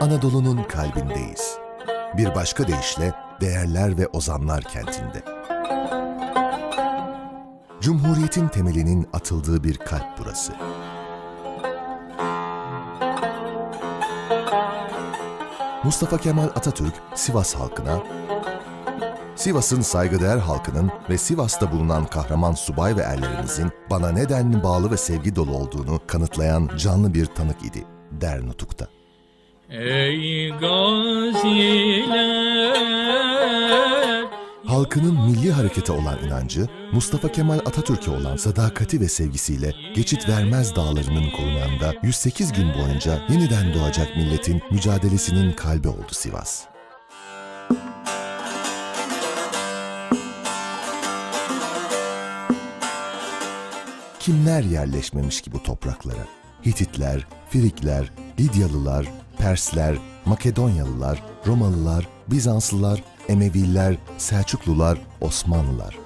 Anadolu'nun kalbindeyiz. Bir başka deyişle değerler ve ozanlar kentinde. Cumhuriyetin temelinin atıldığı bir kalp burası. Mustafa Kemal Atatürk Sivas halkına, Sivas'ın saygıdeğer halkının ve Sivas'ta bulunan kahraman subay ve erlerimizin bana nedenli bağlı ve sevgi dolu olduğunu kanıtlayan canlı bir tanık idi der Nutuk'ta. Ey gaziler Halkının milli harekete olan inancı, Mustafa Kemal Atatürk'e olan sadakati ve sevgisiyle geçit vermez dağlarının korunağında 108 gün boyunca yeniden doğacak milletin mücadelesinin kalbi oldu Sivas. Kimler yerleşmemiş ki bu topraklara? Hititler, Frikler, Lidyalılar, Persler, Makedonyalılar, Romalılar, Bizanslılar, Emeviler, Selçuklular, Osmanlılar.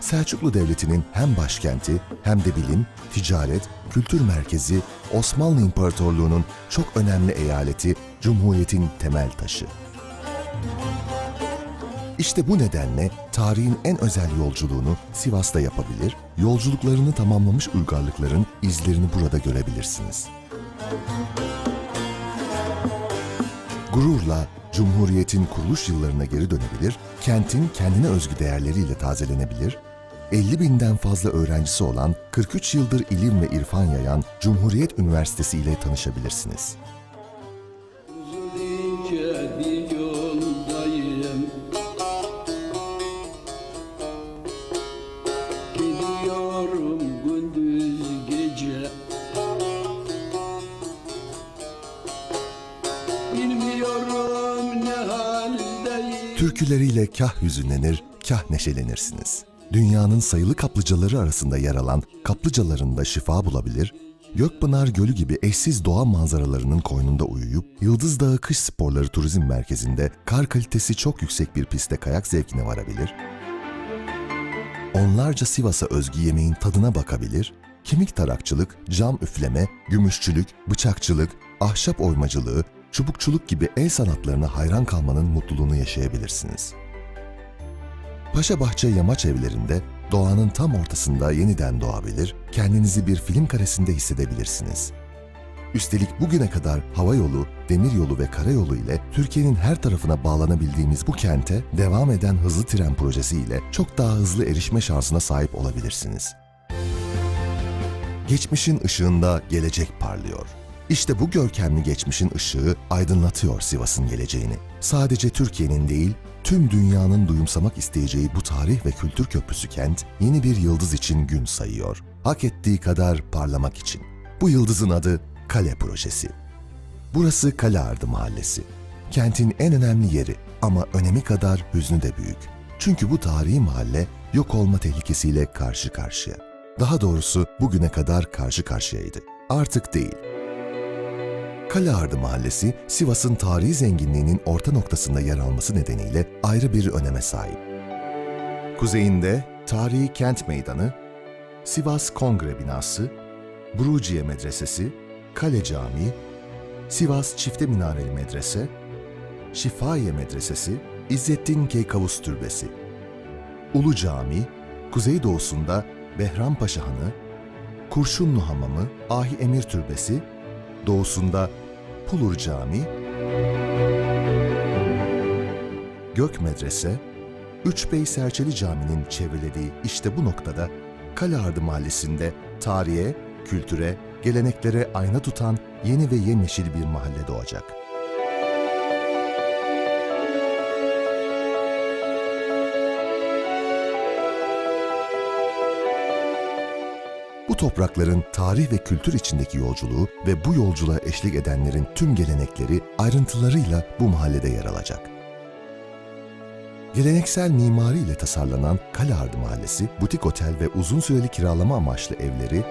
Selçuklu Devleti'nin hem başkenti hem de bilim, ticaret, kültür merkezi, Osmanlı İmparatorluğu'nun çok önemli eyaleti, Cumhuriyet'in temel taşı. İşte bu nedenle tarihin en özel yolculuğunu Sivas'ta yapabilir, yolculuklarını tamamlamış uygarlıkların izlerini burada görebilirsiniz. Gururla Cumhuriyet'in kuruluş yıllarına geri dönebilir, kentin kendine özgü değerleriyle tazelenebilir, 50 binden fazla öğrencisi olan 43 yıldır ilim ve irfan yayan Cumhuriyet Üniversitesi ile tanışabilirsiniz. Türküleriyle kah hüzünlenir, kah neşelenirsiniz. Dünyanın sayılı kaplıcaları arasında yer alan kaplıcalarında şifa bulabilir, Gökpınar Gölü gibi eşsiz doğa manzaralarının koynunda uyuyup, Yıldız Dağı Kış Sporları Turizm Merkezi'nde kar kalitesi çok yüksek bir pistte kayak zevkine varabilir, onlarca Sivas'a özgü yemeğin tadına bakabilir, kemik tarakçılık, cam üfleme, gümüşçülük, bıçakçılık, ahşap oymacılığı, çubukçuluk gibi el sanatlarına hayran kalmanın mutluluğunu yaşayabilirsiniz. Paşabahçe yamaç evlerinde doğanın tam ortasında yeniden doğabilir, kendinizi bir film karesinde hissedebilirsiniz. Üstelik bugüne kadar hava yolu, demir yolu ve karayolu ile Türkiye'nin her tarafına bağlanabildiğimiz bu kente devam eden hızlı tren projesi ile çok daha hızlı erişme şansına sahip olabilirsiniz. Geçmişin ışığında gelecek parlıyor. İşte bu görkemli geçmişin ışığı aydınlatıyor Sivas'ın geleceğini. Sadece Türkiye'nin değil, tüm dünyanın duyumsamak isteyeceği bu tarih ve kültür köprüsü kent yeni bir yıldız için gün sayıyor. Hak ettiği kadar parlamak için. Bu yıldızın adı Kale Projesi. Burası Kaleardı Mahallesi. Kentin en önemli yeri ama önemi kadar hüznü de büyük. Çünkü bu tarihi mahalle yok olma tehlikesiyle karşı karşıya. Daha doğrusu bugüne kadar karşı karşıyaydı. Artık değil. Kaleardı Mahallesi, Sivas'ın tarihi zenginliğinin orta noktasında yer alması nedeniyle ayrı bir öneme sahip. Kuzeyinde Tarihi Kent Meydanı, Sivas Kongre Binası, Buruciye Medresesi, Kale Camii, Sivas Çifte Minareli Medrese, Şifahiye Medresesi, İzzettin Keykavus Türbesi, Ulu Cami, kuzeydoğusunda Behrampaşa Hanı, Kurşunlu Hamamı, Ahi Emir Türbesi, doğusunda Pulur Camii, Gök Medrese, Üçbey Serçeli Camii'nin çevrelediği işte bu noktada Kaleardı Mahallesi'nde tarihe, kültüre, geleneklere ayna tutan yeni ve yemyeşil bir mahalle doğacak. Bu toprakların tarih ve kültür içindeki yolculuğu ve bu yolculuğa eşlik edenlerin tüm gelenekleri ayrıntılarıyla bu mahallede yer alacak. Geleneksel mimariyle tasarlanan Kaleardı Mahallesi, butik otel ve uzun süreli kiralama amaçlı evleri,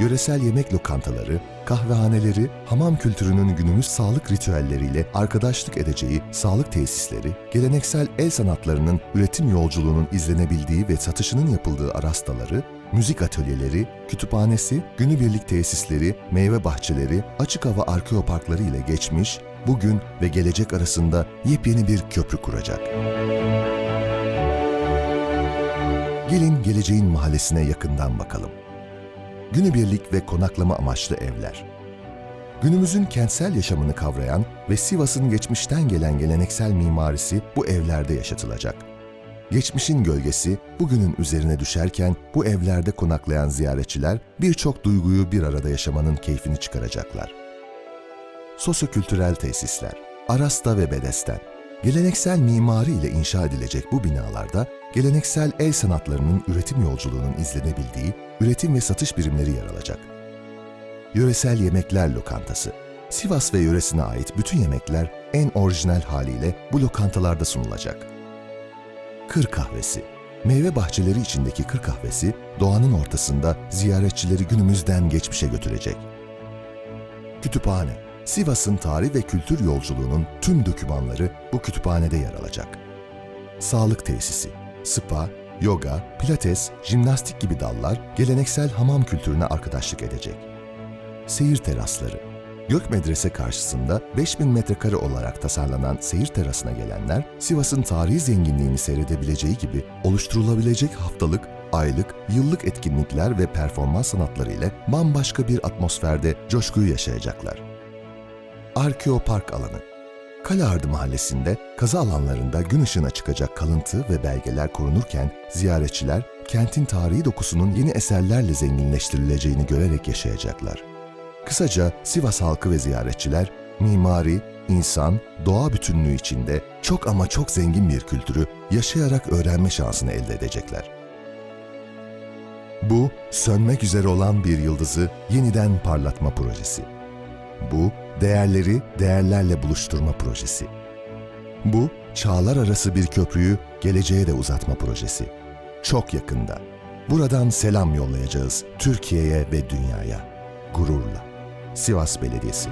yöresel yemek lokantaları, kahvehaneleri, hamam kültürünün günümüz sağlık ritüelleriyle arkadaşlık edeceği sağlık tesisleri, geleneksel el sanatlarının üretim yolculuğunun izlenebildiği ve satışının yapıldığı arastaları, müzik atölyeleri, kütüphanesi, günübirlik tesisleri, meyve bahçeleri, açık hava arkeoparkları ile geçmiş, bugün ve gelecek arasında yepyeni bir köprü kuracak. Gelin geleceğin mahallesine yakından bakalım. Günübirlik ve konaklama amaçlı evler. Günümüzün kentsel yaşamını kavrayan ve Sivas'ın geçmişten gelen geleneksel mimarisi bu evlerde yaşatılacak. Geçmişin gölgesi bugünün üzerine düşerken bu evlerde konaklayan ziyaretçiler birçok duyguyu bir arada yaşamanın keyfini çıkaracaklar. Sosyokültürel tesisler, Arasta ve Bedesten. Geleneksel mimari ile inşa edilecek bu binalarda geleneksel el sanatlarının üretim yolculuğunun izlenebildiği üretim ve satış birimleri yer alacak. Yöresel Yemekler Lokantası. Sivas ve yöresine ait bütün yemekler en orijinal haliyle bu lokantalarda sunulacak. Kır kahvesi. Meyve bahçeleri içindeki kır kahvesi doğanın ortasında ziyaretçileri günümüzden geçmişe götürecek. Kütüphane. Sivas'ın tarih ve kültür yolculuğunun tüm dokümanları bu kütüphanede yer alacak. Sağlık tesisi. Spa, yoga, pilates, jimnastik gibi dallar geleneksel hamam kültürüne arkadaşlık edecek. Seyir terasları. Gök Medrese karşısında 5000 metrekare olarak tasarlanan seyir terasına gelenler Sivas'ın tarihi zenginliğini seyredebileceği gibi oluşturulabilecek haftalık, aylık, yıllık etkinlikler ve performans sanatları ile bambaşka bir atmosferde coşkuyu yaşayacaklar. Arkeopark alanı Kaleardı mahallesinde kazı alanlarında gün ışığına çıkacak kalıntı ve belgeler korunurken ziyaretçiler kentin tarihi dokusunun yeni eserlerle zenginleştirileceğini görerek yaşayacaklar. Kısaca Sivas halkı ve ziyaretçiler mimari, insan, doğa bütünlüğü içinde çok ama çok zengin bir kültürü yaşayarak öğrenme şansını elde edecekler. Bu, sönmek üzere olan bir yıldızı yeniden parlatma projesi. Bu, değerleri değerlerle buluşturma projesi. Bu, çağlar arası bir köprüyü geleceğe de uzatma projesi. Çok yakında. Buradan selam yollayacağız Türkiye'ye ve dünyaya. Gururla. Sivas Belediyesi.